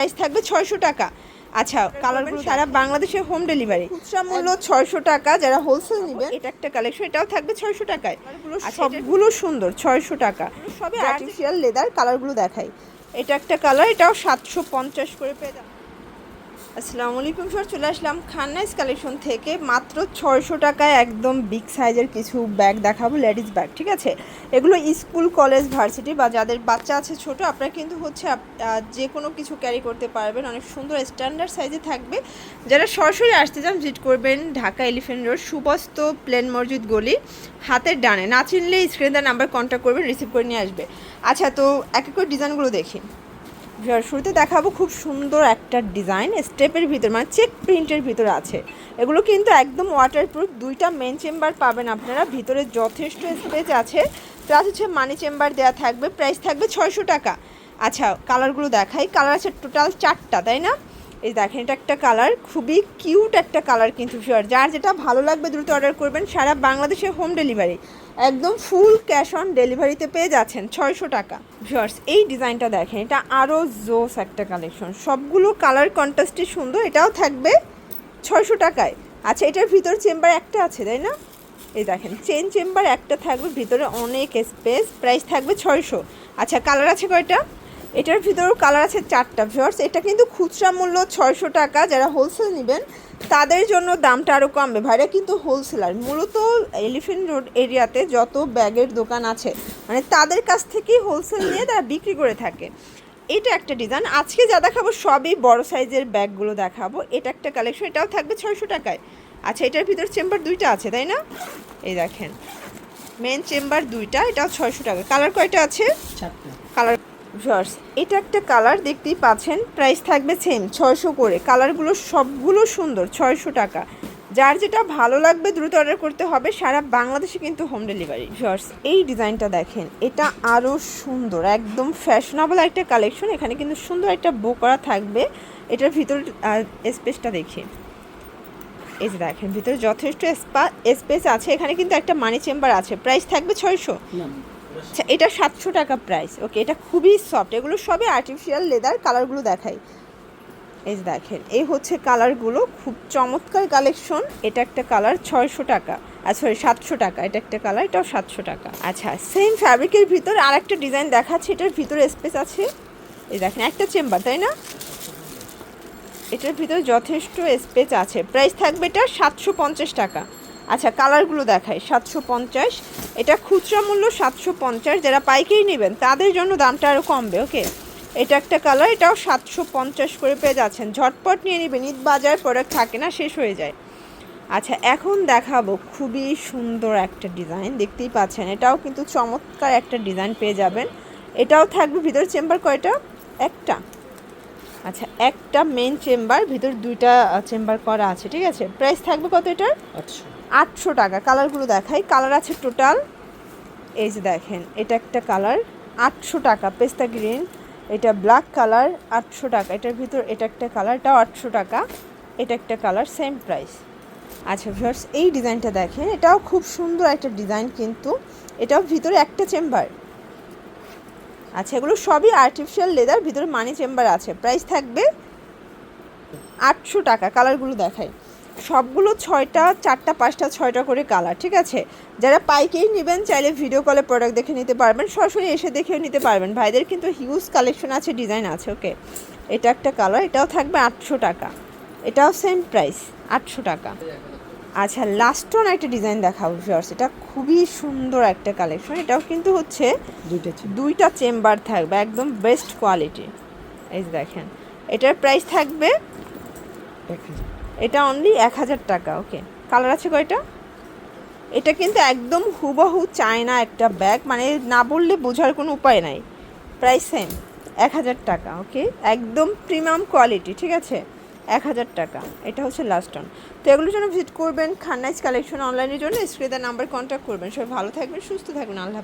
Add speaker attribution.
Speaker 1: Price থাকবে ছয়শো টাকা। আচ্ছা কালারগুলো সারা বাংলাদেশের হোম ডেলিভারি খুচরা মূল্য ছয়শো টাকা যারা হোলসেল নেবে। এটা একটা কালেকশন এটাও থাকবে ছয়শো টাকায়। আচ্ছা, সবগুলো সুন্দর ছয়শো টাকা। সবই আর্টিফিশিয়াল লেদার কালারগুলো দেখাই। এটা একটা কালার এটাও সাতশো পঞ্চাশ করে পেয়ে আসসালামু আলাইকুম স্যার, চলে আসলাম খান্নাইস কালেকশন থেকে। মাত্র ছয়শো টাকায় একদম বিগ সাইজের কিছু ব্যাগ দেখাবো লেডিস ব্যাগ ঠিক আছে? এগুলো স্কুল কলেজ ভার্সিটি বা যাদের বাচ্চা আছে ছোট, আপনারা কিন্তু হচ্ছে যে কোনো কিছু ক্যারি করতে পারবেন। অনেক সুন্দর স্ট্যান্ডার্ড সাইজে থাকবে। যারা সরাসরি আসতে চান ভিজিট করবেন ঢাকা এলিফেন্ট রোড সুবস্ত প্লেন মসজিদ গলি, হাতের ডানে। না চিনলে স্ক্রিন নাম্বার কন্ট্যাক্ট করবেন রিসিভ করে নিয়ে আসবে। আচ্ছা তো এক এক করে ডিজাইনগুলো দেখি। শুরুতে দেখাবো খুব সুন্দর একটা ডিজাইন। স্টেপের ভিতর মানে চেক প্রিন্টের ভিতর আছে। এগুলো কিন্তু একদম ওয়াটারপ্রুফ দুইটা মেন চেম্বার পাবেন আপনারা। ভিতরে যথেষ্ট স্পেস আছে। প্লাস হচ্ছে মানি চেম্বার দেওয়া থাকবে প্রাইস থাকবে ছয়শো টাকা। আচ্ছা কালারগুলো দেখাই। কালার আছে টোটাল চারটা, তাই না? এই দেখেন, এটা একটা কালার খুবই কিউট একটা কালার কিন্তু ভিউয়ার যার যেটা ভালো লাগবে দ্রুত অর্ডার করবেন, সারা বাংলাদেশে হোম ডেলিভারি একদম ফুল ক্যাশ অন ডেলিভারিতে পেয়ে যাচ্ছেন ছয়শো টাকা। ভিউয়ার্স এই ডিজাইনটা দেখেন, এটা আরও জোস একটা কালেকশন সবগুলো কালার কন্ট্রাস্টই সুন্দর, এটাও থাকবে ছয়শো টাকায়। আচ্ছা এটার ভিতর চেম্বার একটা আছে, তাই না? এই দেখেন চেন চেম্বার একটা থাকবে, ভিতরে অনেক স্পেস প্রাইস থাকবে ছয়শো। আচ্ছা কালার আছে কয়টা? এটার ভিতরেও কালার আছে চারটা ভিউয়ার্স এটা কিন্তু খুচরা মূল্য ছয়শো টাকা, যারা হোলসেল নেবেন, তাদের জন্য দামটা আরও কমবে। ভাইরা কিন্তু হোলসেলার মূলত এলিফেন্ট রোড এরিয়াতে যত ব্যাগের দোকান আছে মানে তাদের কাছ থেকেই হোলসেল নিয়ে তারা বিক্রি করে থাকে। এটা একটা ডিজাইন আজকে যা দেখাবো সবই বড় সাইজের ব্যাগগুলো দেখাবো। এটা একটা কালেকশন এটাও থাকবে ছয়শো টাকায়। আচ্ছা এটার ভিতর চেম্বার দুইটা আছে, তাই না? এই দেখেন। মেন চেম্বার দুইটা, এটাও ছয়শো টাকা। কালার কয়টা আছে?
Speaker 2: চারটা।
Speaker 1: ভিউয়ার্স, এটা একটা কালার, দেখতেই পাচ্ছেন। প্রাইস থাকবে সেম ছয়শো করে। কালারগুলো সবগুলো সুন্দর, ছয়শো টাকা। যার যেটা ভালো লাগবে দ্রুত অর্ডার করতে হবে, সারা বাংলাদেশে কিন্তু হোম ডেলিভারি ভিউয়ার্স, এই ডিজাইনটা দেখেন, এটা আরও সুন্দর, একদম ফ্যাশনেবল একটা কালেকশন এখানে কিন্তু সুন্দর একটা বো করা থাকবে। এটার ভিতর স্পেসটা দেখে। এই যে দেখেন, ভিতরে যথেষ্ট স্পেস আছে। এখানে কিন্তু একটা মানি চেম্বার আছে। প্রাইস থাকবে ছয়শো। আচ্ছা এটা সাতশো টাকা প্রাইস ওকে এটা খুবই সফট এগুলো সবই আর্টিফিশিয়াল লেদার কালারগুলো দেখাই। এই যে দেখেন, এই হচ্ছে কালারগুলো খুব চমৎকার কালেকশন এটা একটা কালার ছয়শো টাকা আর সরি সাতশো টাকা, এটা একটা কালার এটাও সাতশো টাকা। আচ্ছা সেম ফ্যাব্রিকের ভিতর আর একটা ডিজাইন দেখাচ্ছে, এটার ভিতরে স্পেস আছে। এই দেখেন, একটা চেম্বার তাই না? এটার ভিতরে যথেষ্ট স্পেস আছে প্রাইস থাকবে এটা সাতশো পঞ্চাশ টাকা। আচ্ছা কালারগুলো দেখায় সাতশো পঞ্চাশ। এটা খুচরা মূল্য সাতশো পঞ্চাশ, যারা পাইকারি নেবেন তাদের জন্য দামটা আরও কমবে, ওকে? এটা একটা কালার এটাও সাতশো পঞ্চাশ করে পেয়ে যাচ্ছেন। ঝটপট নিয়ে নেবেন, ঈদ বাজার প্রোডাক্ট থাকে না, শেষ হয়ে যায়। আচ্ছা এখন দেখাবো খুবই সুন্দর একটা ডিজাইন দেখতেই পাচ্ছেন, এটাও কিন্তু চমৎকার একটা ডিজাইন পেয়ে যাবেন। এটাও থাকবে ভিতর চেম্বার কয়টা? একটা। আচ্ছা একটা মেন চেম্বার ভিতর দুইটা চেম্বার করা আছে, ঠিক আছে? প্রাইস থাকবে কত এটার?
Speaker 2: আটশো।
Speaker 1: আটশো টাকা। কালারগুলো দেখাই। কালার আছে টোটাল। এই যে দেখেন, এটা একটা কালার। আটশো টাকা, পেস্তা গ্রিন। এটা ব্ল্যাক কালার, আটশো টাকা। এটার ভিতর এটা একটা কালার, এটাও আটশো টাকা। এটা একটা কালার সেম প্রাইস আচ্ছা ভিউয়ার্স এই ডিজাইনটা দেখেন। এটাও খুব সুন্দর একটা ডিজাইন কিন্তু। এটাও ভিতরে একটা চেম্বার। আচ্ছা এগুলো সবই আর্টিফিশিয়াল লেদার ভিতরে মানি চেম্বার আছে। প্রাইস থাকবে আটশো টাকা। কালারগুলো দেখাই। সবগুলো ছয়টা চারটা পাঁচটা ছয়টা করে কালার ঠিক আছে? যারা পাইকেই নেবেন চাইলে ভিডিও কলে প্রোডাক্ট দেখে নিতে পারবেন সরাসরি এসে দেখেও নিতে পারবেন। ভাইদের কিন্তু হিউজ কালেকশন আছে ডিজাইন আছে ওকে এটা একটা কালার এটাও থাকবে আটশো টাকা। এটাও সেম প্রাইস আটশো টাকা। আচ্ছা লাস্ট ওয়ান একটা ডিজাইন দেখাবো ভিউয়ার্স এটা খুবই সুন্দর একটা কালেকশন এটাও কিন্তু হচ্ছে
Speaker 2: দুইটা
Speaker 1: দুইটা চেম্বার থাকবে একদম বেস্ট কোয়ালিটি এই দেখেন এটার প্রাইস থাকবে এটা অনলি এক হাজার টাকা ওকে কালার আছে কয়টা? এটা কিন্তু একদম হুবহু চায়না একটা ব্যাগ মানে না বললে বোঝার কোনো উপায় নাই। প্রাইস সেম এক হাজার টাকা ওকে একদম প্রিমিয়াম কোয়ালিটি ঠিক আছে? এক হাজার টাকা, এটা হচ্ছে লাস্ট অন তো এগুলোর জন্য ভিজিট করবেন খান্নাইজ কালেকশন অনলাইনের জন্য স্ক্রিনের নাম্বার কন্ট্যাক্ট করবেন। সবাই ভালো থাকবেন, সুস্থ থাকবেন, আল্লাহ।